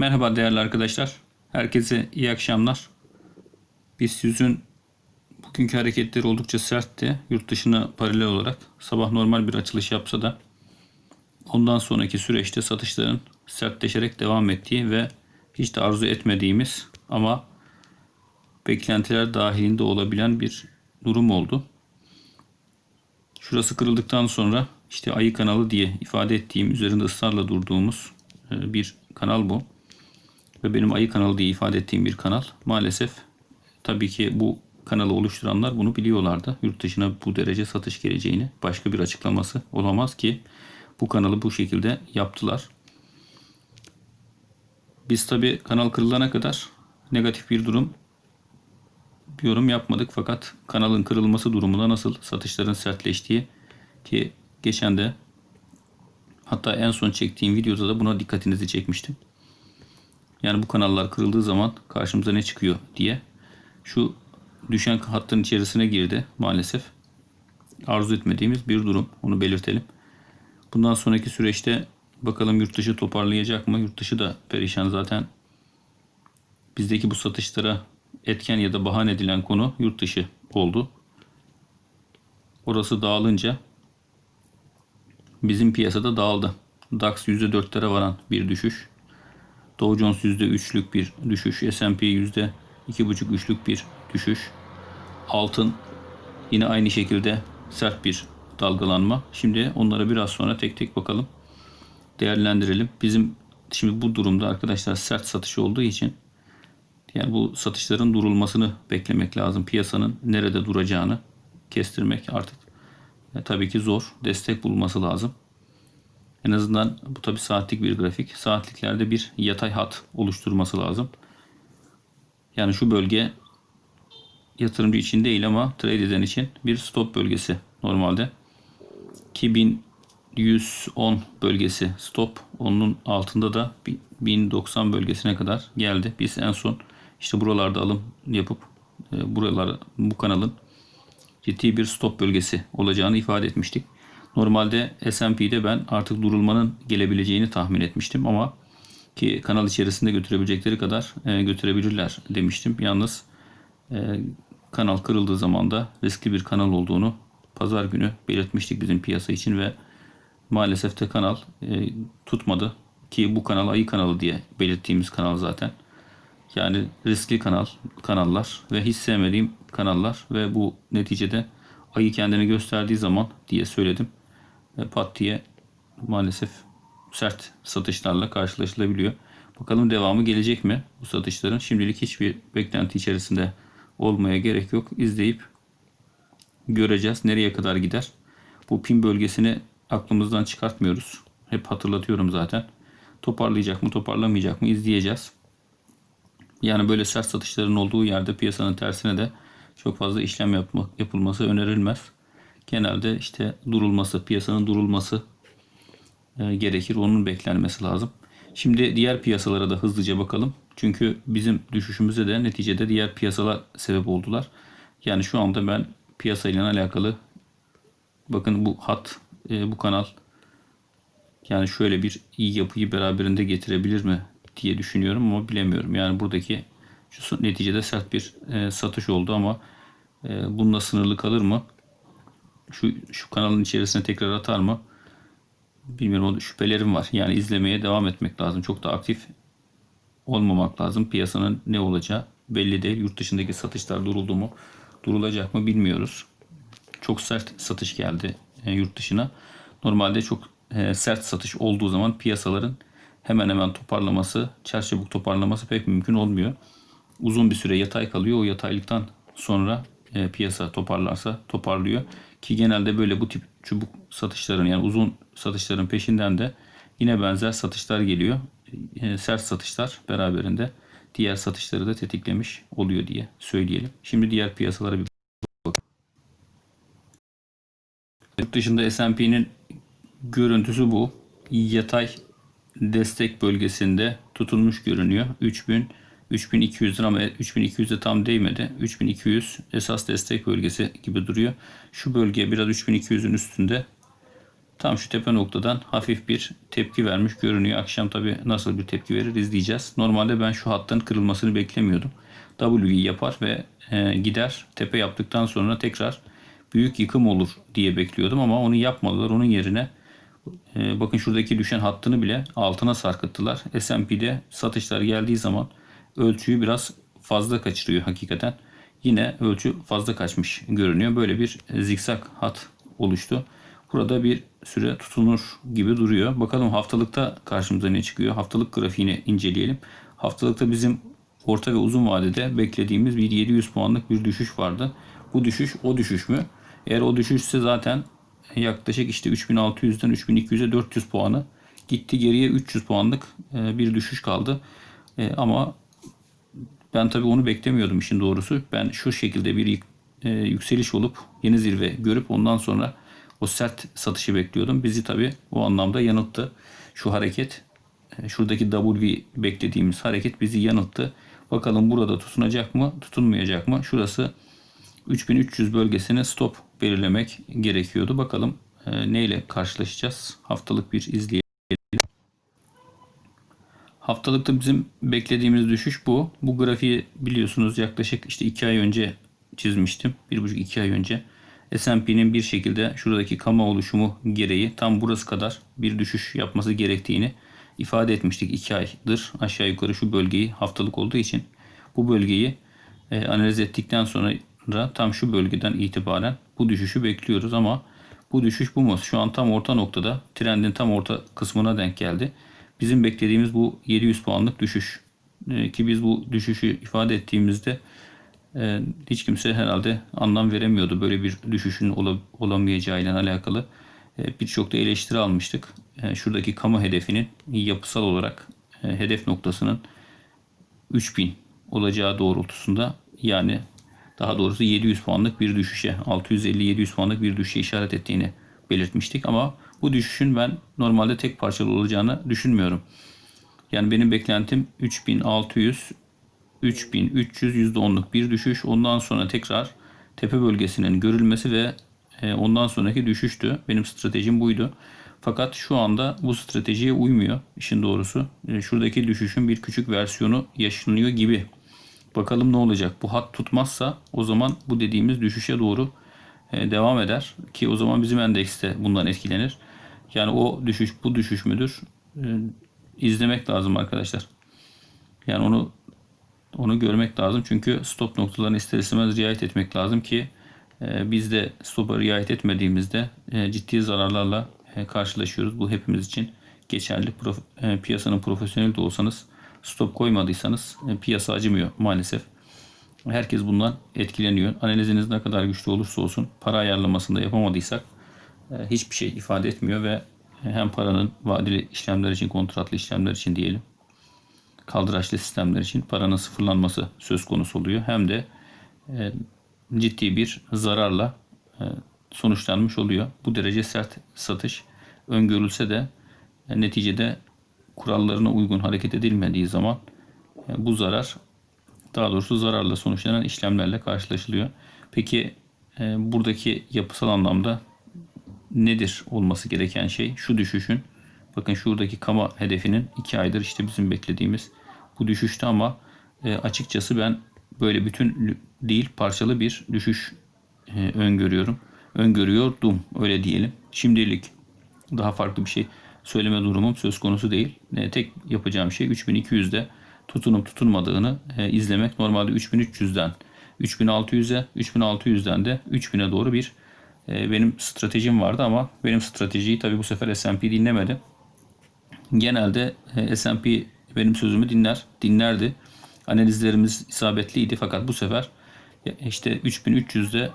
Merhaba değerli arkadaşlar. Herkese iyi akşamlar. BIST 100'ün bugünkü hareketleri oldukça sertti. Yurt dışına paralel olarak sabah normal bir açılış yapsa da ondan sonraki süreçte satışların sertleşerek devam ettiği ve hiç de arzu etmediğimiz ama beklentiler dahilinde olabilen bir durum oldu. Şurası kırıldıktan sonra işte ayı kanalı diye ifade ettiğim üzerinde ısrarla durduğumuz e, bir kanal bu. Ve benim ayı kanalı diye ifade ettiğim bir kanal. Maalesef tabii ki bu kanalı oluşturanlar bunu biliyorlardı. Yurt dışına bu derece satış geleceğini başka bir açıklaması olamaz ki bu kanalı bu şekilde yaptılar. Biz tabii kanal kırılana kadar negatif bir durum bir yorum yapmadık fakat kanalın kırılması durumunda nasıl satışların sertleştiği ki geçen de hatta en son çektiğim videoda da buna dikkatinizi çekmiştim. Yani bu kanallar kırıldığı zaman karşımıza ne çıkıyor diye. Şu düşen hattın içerisine girdi maalesef. Arzu etmediğimiz bir durum. Onu belirtelim. Bundan sonraki süreçte bakalım yurt dışı toparlayacak mı? Yurt dışı da perişan zaten. Bizdeki bu satışlara etken ya da bahane edilen konu yurt dışı oldu. Orası dağılınca bizim piyasada dağıldı. DAX %4'lere varan bir düşüş. Dow Jones %3'lük bir düşüş. S&P %2,5-3'lük bir düşüş. Altın yine aynı şekilde sert bir dalgalanma. Şimdi onlara biraz sonra tek tek bakalım. Değerlendirelim. Bizim şimdi bu durumda arkadaşlar sert satış olduğu için yani bu satışların durulmasını beklemek lazım. Piyasanın nerede duracağını kestirmek artık e, tabii ki zor. Destek bulması lazım. En azından bu tabi saatlik bir grafik. Saatliklerde bir yatay hat oluşturması lazım. Yani şu bölge yatırımcı için değil ama trade eden için bir stop bölgesi normalde. 2110 bölgesi stop. Onun altında da 1090 bölgesine kadar geldi. Biz en son işte buralarda alım yapıp e, buralar bu kanalın ciddi bir stop bölgesi olacağını ifade etmiştik. Normalde S&P'de ben artık durulmanın gelebileceğini tahmin etmiştim ama ki kanal içerisinde götürebilecekleri kadar e, götürebilirler demiştim. Yalnız e, kanal kırıldığı zaman da riskli bir kanal olduğunu pazar günü belirtmiştik bizim piyasa için ve maalesef de kanal e, tutmadı ki bu kanal ayı kanalı diye belirttiğimiz kanal zaten. Yani riskli kanal, kanallar ve hiç sevmediğim kanallar ve bu neticede ayı kendini gösterdiği zaman diye söyledim. Ve pat diye maalesef sert satışlarla karşılaşılabiliyor. Bakalım devamı gelecek mi bu satışların? Şimdilik hiçbir beklenti içerisinde olmaya gerek yok. İzleyip göreceğiz nereye kadar gider. Bu pin bölgesini aklımızdan çıkartmıyoruz. Hep hatırlatıyorum zaten. Toparlayacak mı toparlamayacak mı izleyeceğiz. Yani böyle sert satışların olduğu yerde piyasanın tersine de çok fazla işlem yapma, yapılması önerilmez. Genelde işte durulması, piyasanın durulması e, gerekir. Onun beklenmesi lazım. Şimdi diğer piyasalara da hızlıca bakalım. Çünkü bizim düşüşümüze de neticede diğer piyasalar sebep oldular. Yani şu anda ben piyasayla alakalı bakın bu hat, e, bu kanal yani şöyle bir iyi yapıyı beraberinde getirebilir mi diye düşünüyorum ama bilemiyorum. Yani buradaki şu neticede sert bir e, satış oldu ama e, bununla sınırlı kalır mı? Şu, şu kanalın içerisine tekrar atar mı? Bilmiyorum o şüphelerim var. Yani izlemeye devam etmek lazım. Çok da aktif olmamak lazım. Piyasanın ne olacağı belli değil. Yurt dışındaki satışlar duruldu mu? Durulacak mı bilmiyoruz. Çok sert satış geldi e, yurt dışına. Normalde çok e, sert satış olduğu zaman piyasaların hemen hemen toparlaması, çarçabuk toparlaması pek mümkün olmuyor. Uzun bir süre yatay kalıyor. O yataylıktan sonra e, piyasa toparlarsa toparlıyor. Ki genelde böyle bu tip çubuk satışların yani uzun satışların peşinden de yine benzer satışlar geliyor. E, sert satışlar beraberinde diğer satışları da tetiklemiş oluyor diye söyleyelim. Şimdi diğer piyasalara bir bakalım. Yurt dışında S&P'nin görüntüsü bu. Yatay destek bölgesinde tutulmuş görünüyor. 3000 3200 ama 3200'e tam değmedi. 3200 esas destek bölgesi gibi duruyor. Şu bölge biraz 3200'ün üstünde tam şu tepe noktadan hafif bir tepki vermiş görünüyor. Akşam tabi nasıl bir tepki verir izleyeceğiz. Normalde ben şu hattın kırılmasını beklemiyordum. W'yi yapar ve e, gider tepe yaptıktan sonra tekrar büyük yıkım olur diye bekliyordum ama onu yapmadılar. Onun yerine e, bakın şuradaki düşen hattını bile altına sarkıttılar. S&P'de satışlar geldiği zaman ölçüyü biraz fazla kaçırıyor hakikaten. Yine ölçü fazla kaçmış görünüyor. Böyle bir zikzak hat oluştu. Burada bir süre tutunur gibi duruyor. Bakalım haftalıkta karşımıza ne çıkıyor? Haftalık grafiğini inceleyelim. Haftalıkta bizim orta ve uzun vadede beklediğimiz bir 700 puanlık bir düşüş vardı. Bu düşüş o düşüş mü? Eğer o düşüşse zaten yaklaşık işte 3600'den 3200'e 400 puanı gitti. Geriye 300 puanlık e, bir düşüş kaldı. E, Ama ben tabii onu beklemiyordum işin doğrusu. Ben şu şekilde bir e, yükseliş olup yeni zirve görüp ondan sonra o sert satışı bekliyordum. Bizi tabii o anlamda yanılttı. Şu hareket, e, şuradaki W beklediğimiz hareket bizi yanılttı. Bakalım burada tutunacak mı, tutunmayacak mı? Şurası 3300 bölgesine stop belirlemek gerekiyordu. Bakalım e, neyle karşılaşacağız? Haftalık bir izleyelim. Haftalıkta bizim beklediğimiz düşüş bu. Bu grafiği biliyorsunuz yaklaşık işte 2 ay önce çizmiştim. 1,5-2 ay önce. S&P'nin bir şekilde şuradaki kama oluşumu gereği tam burası kadar bir düşüş yapması gerektiğini ifade etmiştik 2 aydır. Aşağı yukarı şu bölgeyi haftalık olduğu için bu bölgeyi e, analiz ettikten sonra tam şu bölgeden itibaren bu düşüşü bekliyoruz ama bu düşüş bu mu? Şu an tam orta noktada trendin tam orta kısmına denk geldi. Bizim beklediğimiz bu 700 puanlık düşüş. Ee, ki biz bu düşüşü ifade ettiğimizde e, hiç kimse herhalde anlam veremiyordu böyle bir düşüşün ola- olamayacağıyla alakalı. E, Birçok da eleştiri almıştık. E, Şuradaki kamu hedefinin yapısal olarak e, hedef noktasının 3000 olacağı doğrultusunda yani daha doğrusu 700 puanlık bir düşüşe 650-700 puanlık bir düşüşe işaret ettiğini belirtmiştik ama bu düşüşün ben normalde tek parçalı olacağını düşünmüyorum. Yani benim beklentim 3600 3300 %10'luk bir düşüş. Ondan sonra tekrar tepe bölgesinin görülmesi ve e, ondan sonraki düşüştü. Benim stratejim buydu. Fakat şu anda bu stratejiye uymuyor işin doğrusu. E, Şuradaki düşüşün bir küçük versiyonu yaşanıyor gibi. Bakalım ne olacak? Bu hat tutmazsa o zaman bu dediğimiz düşüşe doğru e, devam eder ki o zaman bizim endeks de bundan etkilenir. Yani o düşüş bu düşüş müdür? E, izlemek lazım arkadaşlar. Yani onu onu görmek lazım. Çünkü stop noktalarına ister istemez riayet etmek lazım ki e, biz de stopa riayet etmediğimizde e, ciddi zararlarla e, karşılaşıyoruz. Bu hepimiz için geçerli. E, piyasanın profesyonel de olsanız stop koymadıysanız piyasa acımıyor maalesef. Herkes bundan etkileniyor. Analiziniz ne kadar güçlü olursa olsun para ayarlamasında yapamadıysak hiçbir şey ifade etmiyor ve hem paranın vadeli işlemler için, kontratlı işlemler için diyelim, kaldıraçlı sistemler için paranın sıfırlanması söz konusu oluyor. Hem de e, ciddi bir zararla e, sonuçlanmış oluyor. Bu derece sert satış öngörülse de e, neticede kurallarına uygun hareket edilmediği zaman e, bu zarar daha doğrusu zararla sonuçlanan işlemlerle karşılaşılıyor. Peki e, buradaki yapısal anlamda nedir olması gereken şey? Şu düşüşün bakın şuradaki kama hedefinin 2 aydır işte bizim beklediğimiz bu düşüştü ama e, açıkçası ben böyle bütün değil parçalı bir düşüş e, öngörüyorum. Öngörüyordum öyle diyelim. Şimdilik daha farklı bir şey söyleme durumum söz konusu değil. E, tek yapacağım şey 3200'de tutunup tutunmadığını izlemek. Normalde 3300'den 3600'e 3600'den de 3000'e doğru bir benim stratejim vardı ama benim stratejiyi tabii bu sefer S&P dinlemedi. Genelde e, S&P benim sözümü dinler, dinlerdi. Analizlerimiz isabetliydi fakat bu sefer işte 3300'de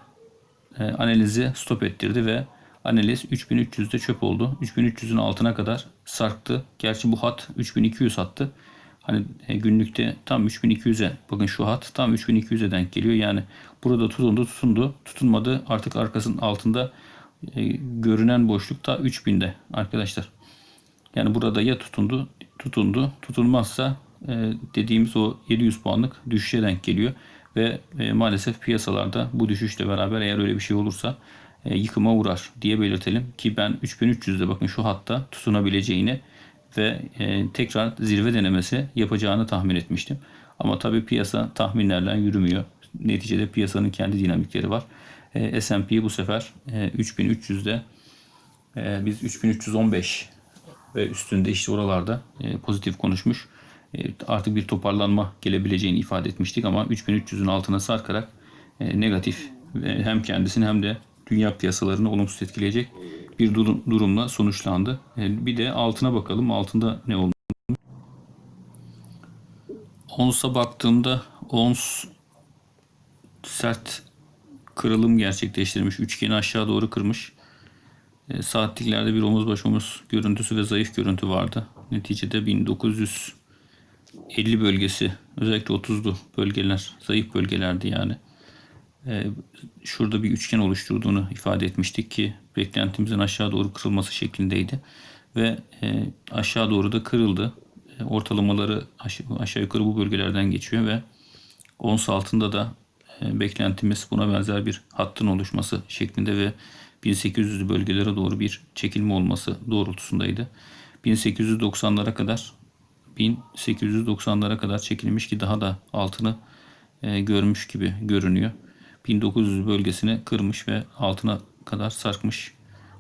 e, analizi stop ettirdi ve analiz 3300'de çöp oldu. 3300'ün altına kadar sarktı. Gerçi bu hat 3200 hattı. Hani e, günlükte tam 3200'e bakın şu hat tam 3200'e denk geliyor. Yani burada tutundu tutundu tutunmadı artık arkasının altında e, görünen boşluk da 3000'de arkadaşlar. Yani burada ya tutundu tutundu tutunmazsa e, dediğimiz o 700 puanlık düşüşe denk geliyor. Ve e, maalesef piyasalarda bu düşüşle beraber eğer öyle bir şey olursa e, yıkıma uğrar diye belirtelim ki ben 3300'de bakın şu hatta tutunabileceğini ve e, tekrar zirve denemesi yapacağını tahmin etmiştim. Ama tabii piyasa tahminlerden yürümüyor. Neticede piyasanın kendi dinamikleri var. E, S&P bu sefer e, 3300'de e, biz 3315 ve üstünde işte oralarda e, pozitif konuşmuş. E, artık bir toparlanma gelebileceğini ifade etmiştik ama 3300'ün altına sarkarak e, negatif ve hem kendisini hem de dünya piyasalarını olumsuz etkileyecek bir durum, durumla sonuçlandı. E, bir de altına bakalım. Altında ne oldu? Ons'a baktığımda ons sert kırılım gerçekleştirmiş. Üçgeni aşağı doğru kırmış. E, saatliklerde bir omuz baş omuz görüntüsü ve zayıf görüntü vardı. Neticede 1950 bölgesi özellikle 30'lu bölgeler zayıf bölgelerdi yani. E, şurada bir üçgen oluşturduğunu ifade etmiştik ki beklentimizin aşağı doğru kırılması şeklindeydi. Ve e, aşağı doğru da kırıldı. E, ortalamaları aşağı, yukarı bu bölgelerden geçiyor ve ons altında da e, beklentimiz buna benzer bir hattın oluşması şeklinde ve 1800 bölgelere doğru bir çekilme olması doğrultusundaydı. 1890'lara kadar 1890'lara kadar çekilmiş ki daha da altını görmüş gibi görünüyor. 1900 bölgesini kırmış ve altına kadar sarkmış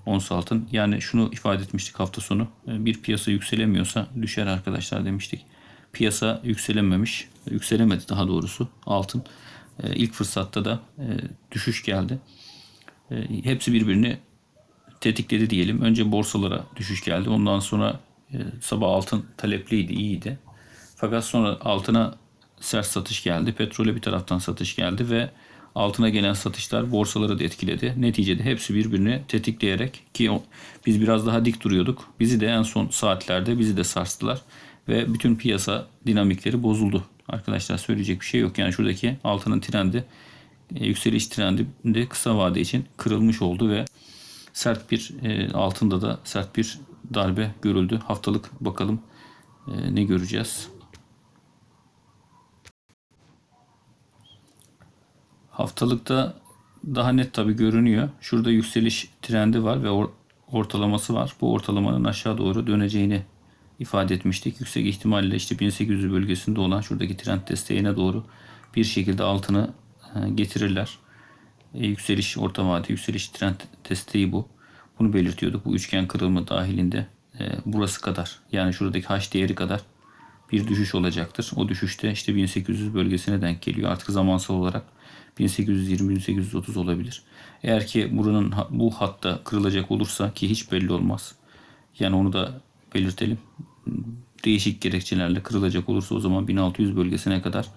ons altın. Yani şunu ifade etmiştik hafta sonu. E, bir piyasa yükselemiyorsa düşer arkadaşlar demiştik. Piyasa yükselememiş, yükselemedi daha doğrusu altın. E, ilk fırsatta da e, düşüş geldi. Hepsi birbirini tetikledi diyelim. Önce borsalara düşüş geldi. Ondan sonra sabah altın talepliydi, iyiydi. Fakat sonra altına sert satış geldi. Petrole bir taraftan satış geldi ve altına gelen satışlar borsaları da etkiledi. Neticede hepsi birbirini tetikleyerek ki biz biraz daha dik duruyorduk. Bizi de en son saatlerde bizi de sarstılar ve bütün piyasa dinamikleri bozuldu. Arkadaşlar söyleyecek bir şey yok. Yani şuradaki altının trendi e, yükseliş trendi de kısa vade için kırılmış oldu ve sert bir e, altında da sert bir darbe görüldü. Haftalık bakalım e, ne göreceğiz. Haftalıkta daha net tabi görünüyor. Şurada yükseliş trendi var ve or- ortalaması var. Bu ortalamanın aşağı doğru döneceğini ifade etmiştik. Yüksek ihtimalle işte 1800 bölgesinde olan şuradaki trend desteğine doğru bir şekilde altını e, getirirler. E, yükseliş orta vade yükseliş trend desteği bu. Bunu belirtiyorduk. Bu üçgen kırılma dahilinde e, burası kadar yani şuradaki H değeri kadar bir düşüş olacaktır. O düşüşte işte 1800 bölgesine denk geliyor. Artık zamansal olarak 1820-1830 olabilir. Eğer ki buranın bu hatta kırılacak olursa ki hiç belli olmaz. Yani onu da belirtelim. Değişik gerekçelerle kırılacak olursa o zaman 1600 bölgesine kadar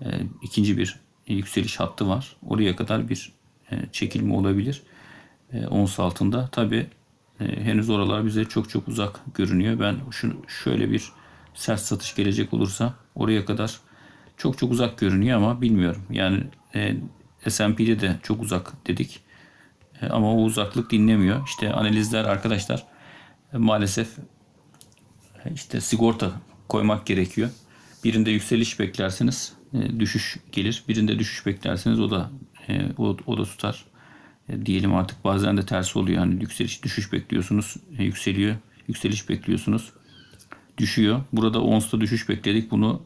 e, ikinci bir yükseliş hattı var. Oraya kadar bir e, çekilme olabilir. E, ons altında. Tabi e, henüz oralar bize çok çok uzak görünüyor. Ben şunu şöyle bir sert satış gelecek olursa oraya kadar çok çok uzak görünüyor ama bilmiyorum. Yani e, S&P'de de çok uzak dedik. E, ama o uzaklık dinlemiyor. İşte analizler arkadaşlar e, maalesef e, işte sigorta koymak gerekiyor. Birinde yükseliş beklerseniz e, düşüş gelir. Birinde düşüş beklerseniz o da e, o, o da tutar. E, diyelim artık bazen de tersi oluyor. Hani yükseliş düşüş bekliyorsunuz, e, yükseliyor. Yükseliş bekliyorsunuz, düşüyor. Burada onsta düşüş bekledik. Bunu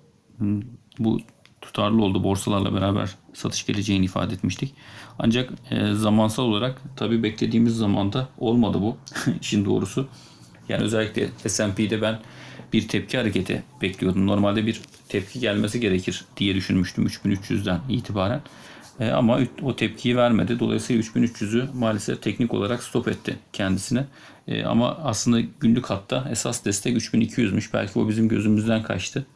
bu tutarlı oldu. Borsalarla beraber satış geleceğini ifade etmiştik. Ancak e, zamansal olarak tabii beklediğimiz zamanda olmadı bu. işin doğrusu. Yani özellikle S&P'de ben bir tepki hareketi bekliyordum. Normalde bir tepki gelmesi gerekir diye düşünmüştüm 3300'den itibaren. E, ama o tepkiyi vermedi. Dolayısıyla 3300'ü maalesef teknik olarak stop etti kendisine. E, ama aslında günlük hatta esas destek 3200'müş. Belki o bizim gözümüzden kaçtı.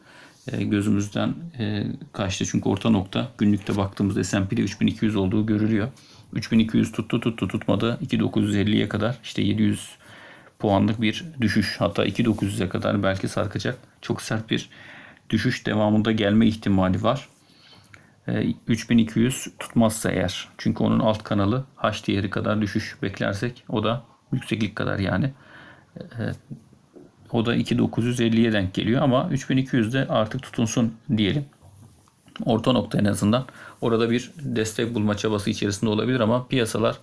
E, gözümüzden e, kaçtı. Çünkü orta nokta günlükte baktığımızda S&P'de 3200 olduğu görülüyor. 3200 tuttu tuttu tutmadı. 2950'ye kadar işte 700 puanlık bir düşüş. Hatta 2900'e kadar belki sarkacak. Çok sert bir düşüş devamında gelme ihtimali var. 3200 tutmazsa eğer. Çünkü onun alt kanalı H değeri kadar düşüş beklersek o da yükseklik kadar yani. O da 2950'ye denk geliyor ama 3200 de artık tutunsun diyelim. Orta nokta en azından. Orada bir destek bulma çabası içerisinde olabilir ama piyasalar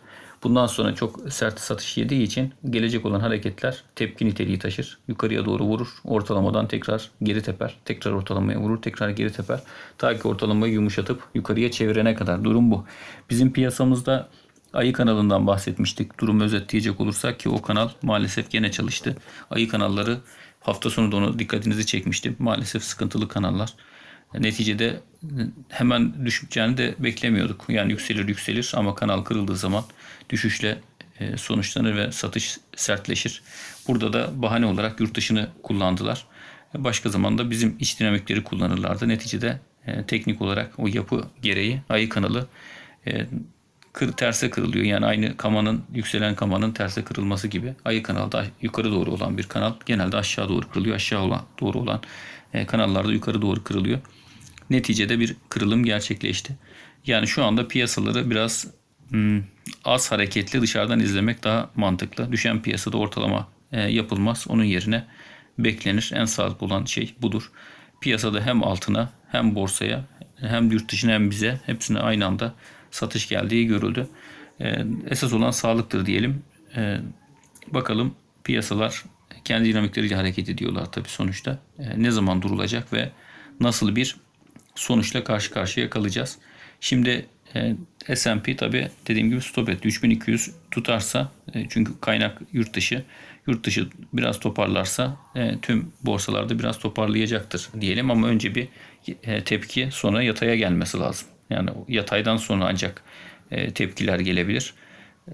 Bundan sonra çok sert satış yediği için gelecek olan hareketler tepki niteliği taşır. Yukarıya doğru vurur. Ortalamadan tekrar geri teper. Tekrar ortalamaya vurur. Tekrar geri teper. Ta ki ortalamayı yumuşatıp yukarıya çevirene kadar. Durum bu. Bizim piyasamızda Ayı kanalından bahsetmiştik. Durumu özetleyecek olursak ki o kanal maalesef gene çalıştı. Ayı kanalları hafta sonu da onu dikkatinizi çekmiştim. Maalesef sıkıntılı kanallar. Neticede hemen düşeceğini de beklemiyorduk. Yani yükselir yükselir ama kanal kırıldığı zaman düşüşle e, sonuçlanır ve satış sertleşir. Burada da bahane olarak yurt dışını kullandılar. Başka zamanda bizim iç dinamikleri kullanırlardı. Neticede e, teknik olarak o yapı gereği ayı kanalı e, kır, terse kırılıyor. Yani aynı kamanın yükselen kamanın terse kırılması gibi. Ayı kanalda yukarı doğru olan bir kanal genelde aşağı doğru kırılıyor. Aşağı olan, doğru olan e, kanallarda yukarı doğru kırılıyor. Neticede bir kırılım gerçekleşti. Yani şu anda piyasaları biraz hmm, az hareketli dışarıdan izlemek daha mantıklı. Düşen piyasada ortalama e, yapılmaz. Onun yerine beklenir. En sağlıklı olan şey budur. Piyasada hem altına hem borsaya hem yurt dışına hem bize hepsine aynı anda satış geldiği görüldü. E, esas olan sağlıktır diyelim. E, bakalım piyasalar kendi dinamikleriyle hareket ediyorlar tabii sonuçta. E, ne zaman durulacak ve nasıl bir sonuçla karşı karşıya kalacağız. Şimdi e, S&P tabi dediğim gibi stop etti. 3200 tutarsa e, çünkü kaynak yurt dışı. Yurt dışı biraz toparlarsa e, tüm borsalarda biraz toparlayacaktır diyelim ama önce bir tepki sonra yataya gelmesi lazım. Yani yataydan sonra ancak e, tepkiler gelebilir.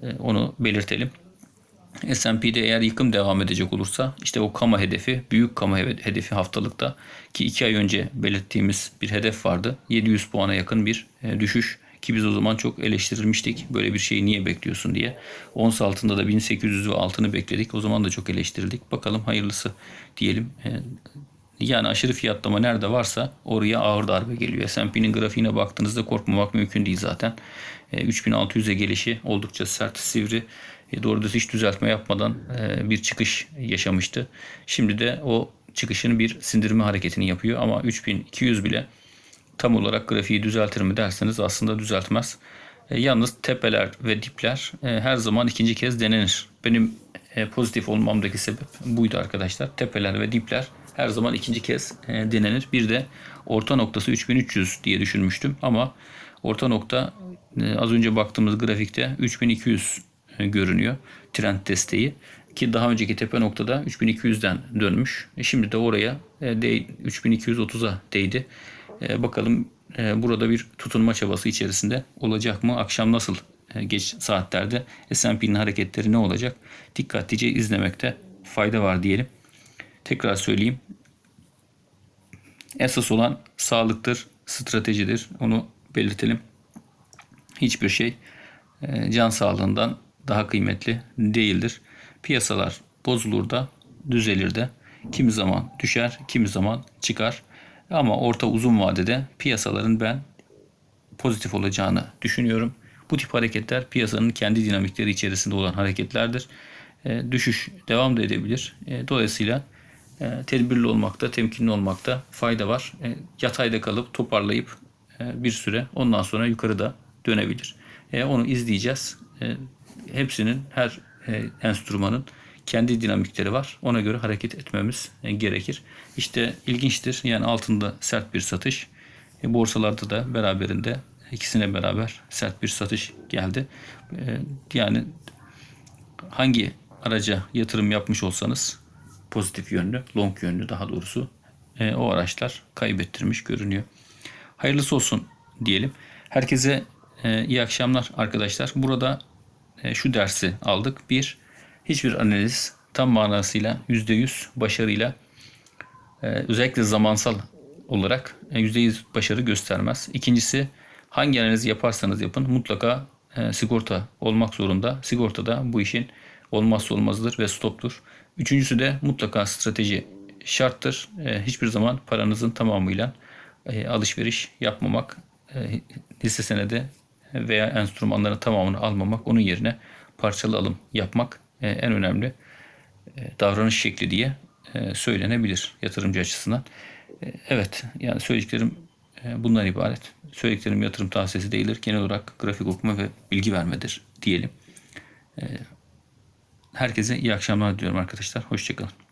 E, onu belirtelim. S&P'de eğer yıkım devam edecek olursa işte o kama hedefi, büyük kama hedefi haftalıkta ki iki ay önce belirttiğimiz bir hedef vardı. 700 puana yakın bir e, düşüş ki biz o zaman çok eleştirilmiştik. Böyle bir şeyi niye bekliyorsun diye. Ons altında da 1800 ve altını bekledik. O zaman da çok eleştirildik. Bakalım hayırlısı diyelim. Yani aşırı fiyatlama nerede varsa oraya ağır darbe geliyor. S&P'nin grafiğine baktığınızda korkmamak mümkün değil zaten. 3600'e gelişi oldukça sert, sivri. E, doğru düz hiç düzeltme yapmadan e, bir çıkış yaşamıştı. Şimdi de o çıkışını bir sindirme hareketini yapıyor ama 3200 bile tam olarak grafiği düzeltir mi derseniz aslında düzeltmez. E, yalnız tepeler ve dipler her zaman ikinci kez denenir. Benim pozitif olmamdaki sebep buydu arkadaşlar. Tepeler ve dipler her zaman ikinci kez denenir. Bir de orta noktası 3300 diye düşünmüştüm ama orta nokta az önce baktığımız grafikte 3200 e, görünüyor. Trend desteği ki daha önceki tepe noktada 3200'den dönmüş. E şimdi de oraya e, 3230'a değdi. E, bakalım e, burada bir tutunma çabası içerisinde olacak mı? Akşam nasıl e, geç saatlerde S&P'nin hareketleri ne olacak? Dikkatlice izlemekte fayda var diyelim. Tekrar söyleyeyim. Esas olan sağlıktır, stratejidir. Onu belirtelim. Hiçbir şey e, can sağlığından daha kıymetli değildir. Piyasalar bozulur da düzelir de kimi zaman düşer, kimi zaman çıkar. Ama orta uzun vadede piyasaların ben pozitif olacağını düşünüyorum. Bu tip hareketler piyasanın kendi dinamikleri içerisinde olan hareketlerdir. E, düşüş devam da edebilir. E, dolayısıyla tedbirli olmakta, temkinli olmakta fayda var. E, yatayda kalıp toparlayıp e, bir süre ondan sonra yukarıda dönebilir. E, onu izleyeceğiz. E, hepsinin her e, enstrümanın kendi dinamikleri var. Ona göre hareket etmemiz e, gerekir. İşte ilginçtir. Yani altında sert bir satış. E, borsalarda da beraberinde ikisine beraber sert bir satış geldi. E, yani hangi araca yatırım yapmış olsanız pozitif yönlü, long yönlü daha doğrusu e, o araçlar kaybettirmiş görünüyor. Hayırlısı olsun diyelim. Herkese e, iyi akşamlar arkadaşlar. Burada e, şu dersi aldık. Bir, hiçbir analiz tam manasıyla %100 başarıyla e, özellikle zamansal olarak e, %100 başarı göstermez. İkincisi hangi analizi yaparsanız yapın mutlaka sigorta olmak zorunda. Sigorta da bu işin olmazsa olmazıdır ve stoptur. Üçüncüsü de mutlaka strateji şarttır. Hiçbir zaman paranızın tamamıyla alışveriş yapmamak, hisse senedi veya enstrümanların tamamını almamak, onun yerine parçalı alım yapmak e, en önemli e, davranış şekli diye e, söylenebilir yatırımcı açısından. Evet, yani söylediklerim bundan ibaret. Söylediklerim yatırım tavsiyesi değildir. Genel olarak grafik okuma ve bilgi vermedir diyelim. Herkese iyi akşamlar diliyorum arkadaşlar. Hoşçakalın.